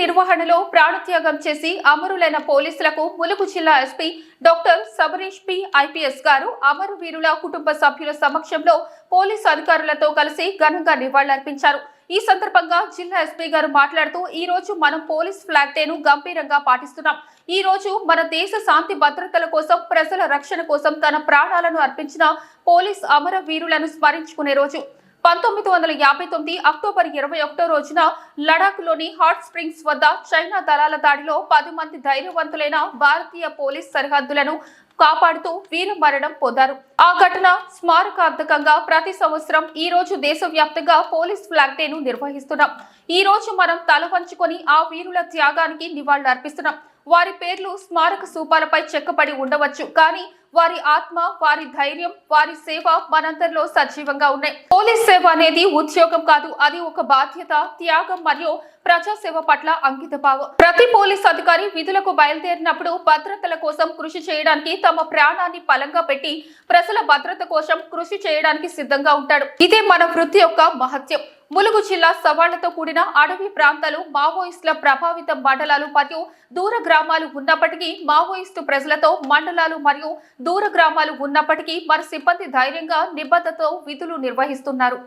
నిర్వహణలో ప్రాణత్యాగం చేసి అమరులైన పోలీసులకు ములుగు జిల్లా SP doctor Sabarish P IPS గారు అమరవీరుల కుటుంబ సభ్యుల సమక్షంలో పోలీసు అధికారులతో కలిసి ఘనంగా నివాళులర్పించారు. ఈ సందర్భంగా జిల్లా ఎస్పీ గారు మాట్లాడుతూ ఈ రోజు మనం పోలీస్ ఫ్లాగ్ డేను గంభీరంగా పాటిస్తున్నాం. ఈ రోజు మన దేశ శాంతి భద్రతల కోసం ప్రజల రక్షణ కోసం తన ప్రాణాలను అర్పించిన పోలీస్ అమరవీరులను స్మరించుకునే రోజు. పంతొమ్మిది వందల యాభై తొమ్మిది అక్టోబర్ ఇరవై ఒకటో రోజున లడాక్లోని హాట్ స్ప్రింగ్స్ వద్ద చైనా దళాల దాడిలో పది మంది ధైర్యవంతులైన భారతీయ పోలీస్ సరిహద్దులను కాపాడుతూ వీర మరణం పొందారు. ఆ ఘటన స్మారకార్థకంగా ప్రతి సంవత్సరం ఈ రోజు దేశవ్యాప్తంగా పోలీస్ ఫ్లాగ్ డేను నిర్వహిస్తున్నాం. ఈ రోజు మనం తల వంచుకొని ఆ వీరుల త్యాగానికి నివాళులు అర్పిస్తున్నాం వారి పేర్లు స్మారక సూపాలపై చెక్కబడి ఉండవచ్చు. కానీ వారి ఆత్మ వారి ధైర్యం వారి సేవ మనందరిలో సజీవంగా ఉన్నాయి. పోలీస్ సేవ అనేది ఉద్యోగం కాదు. అది ఒక బాధ్యత త్యాగం మరియు ప్రజాసేవ పట్ల అంకిత భావం ప్రతి పోలీస్ అధికారి విధులకు బయలుదేరినప్పుడు భద్రతల కోసం కృషి చేయడానికి తమ ప్రాణాన్ని పలంగా పెట్టి ప్రజల భద్రత కోసం కృషి చేయడానికి సిద్ధంగా ఉంటాడు. ఇదే మన వృత్తి యొక్క మహత్యం. ములుగు జిల్లా సవాళ్ళతో కూడిన అడవి ప్రాంతాలు మావోయిస్టుల ప్రభావిత మండలాలు మరియు దూర గ్రామాలు ఉన్నప్పటికీ మావోయిస్టు ప్రజలతో మండలాలు మరియు దూర గ్రామాలు ఉన్నప్పటికీ మన సిబ్బంది ధైర్యంగా నిబద్ధతతో విధులు నిర్వహిస్తున్నారు.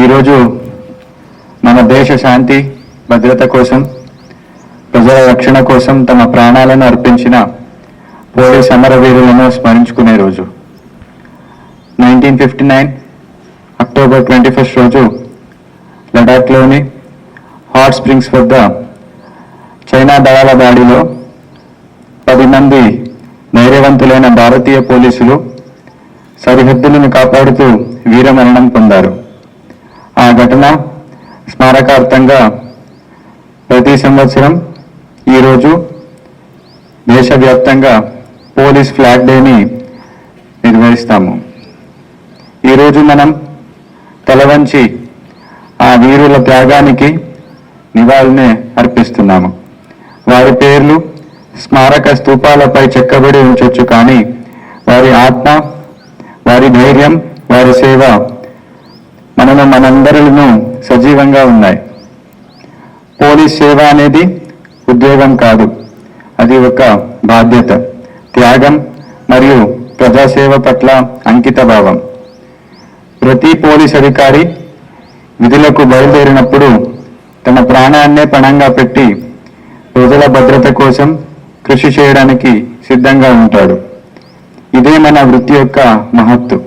ఈరోజు మన దేశ శాంతి భద్రత కోసం ప్రజల రక్షణ కోసం తమ ప్రాణాలను అర్పించిన పోలీస్ అమరవీరులను స్మరించుకునే రోజు. Nineteen fifty nine October twenty first రోజు లడాఖ్లోని హాట్ స్ప్రింగ్స్ వద్ద చైనా దళాల దాడిలో పది మంది ధైర్యవంతులైన భారతీయ పోలీసులు సరిహద్దులను కాపాడుతూ వీరమరణం పొందారు. ఘటన స్మారకార్థంగా ప్రతి సంవత్సరం ఈరోజు దేశవ్యాప్తంగా పోలీస్ ఫ్లాగ్ డేని నిర్వహిస్తాము. ఈరోజు మనం తలవంచి ఆ వీరుల త్యాగానికి నివాళిని అర్పిస్తున్నాము. వారి పేర్లు స్మారక స్తూపాలపై చెక్కబడి ఉంచవచ్చు కానీ వారి ఆత్మ వారి ధైర్యం వారి సేవ మనను మనందరిలో సజీవంగా ఉన్నాయి. పోలీస్ సేవ అనేది ఉద్యోగం కాదు. అది ఒక బాధ్యత త్యాగం మరియు ప్రజాసేవ పట్ల అంకిత భావం ప్రతి పోలీస్ అధికారి విధులకు బయలుదేరినప్పుడు తన ప్రాణాన్నే పణంగా పెట్టి ప్రజల భద్రత కోసం కృషి చేయడానికి సిద్ధంగా ఉంటాడు. ఇదే మన వృత్తి యొక్క మహత్తు.